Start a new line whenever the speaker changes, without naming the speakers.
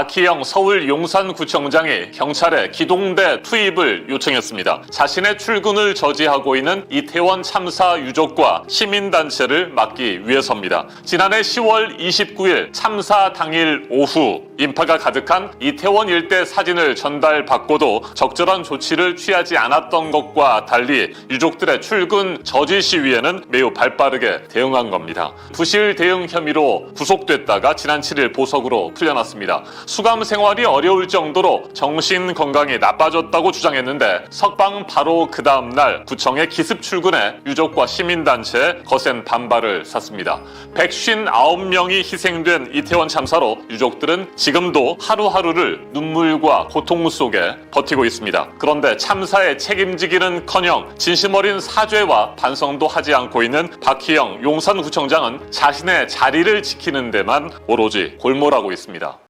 박희영 서울 용산구청장이 경찰에 기동대 투입을 요청했습니다. 자신의 출근을 저지하고 있는 이태원 참사 유족과 시민단체를 막기 위해서입니다. 지난해 10월 29일 참사 당일 오후 인파가 가득한 이태원 일대 사진을 전달받고도 적절한 조치를 취하지 않았던 것과 달리 유족들의 출근 저지 시위에는 매우 발빠르게 대응한 겁니다. 부실 대응 혐의로 구속됐다가 지난 7일 보석으로 풀려났습니다. 수감 생활이 어려울 정도로 정신 건강이 나빠졌다고 주장했는데 석방 바로 그 다음 날 구청에 기습 출근해 유족과 시민단체에 거센 반발을 샀습니다. 159명이 희생된 이태원 참사로 유족들은 지금도 하루하루를 눈물과 고통 속에 버티고 있습니다. 그런데 참사에 책임지기는커녕 진심 어린 사죄와 반성도 하지 않고 있는 박희영 용산구청장은 자신의 자리를 지키는 데만 오로지 골몰하고 있습니다.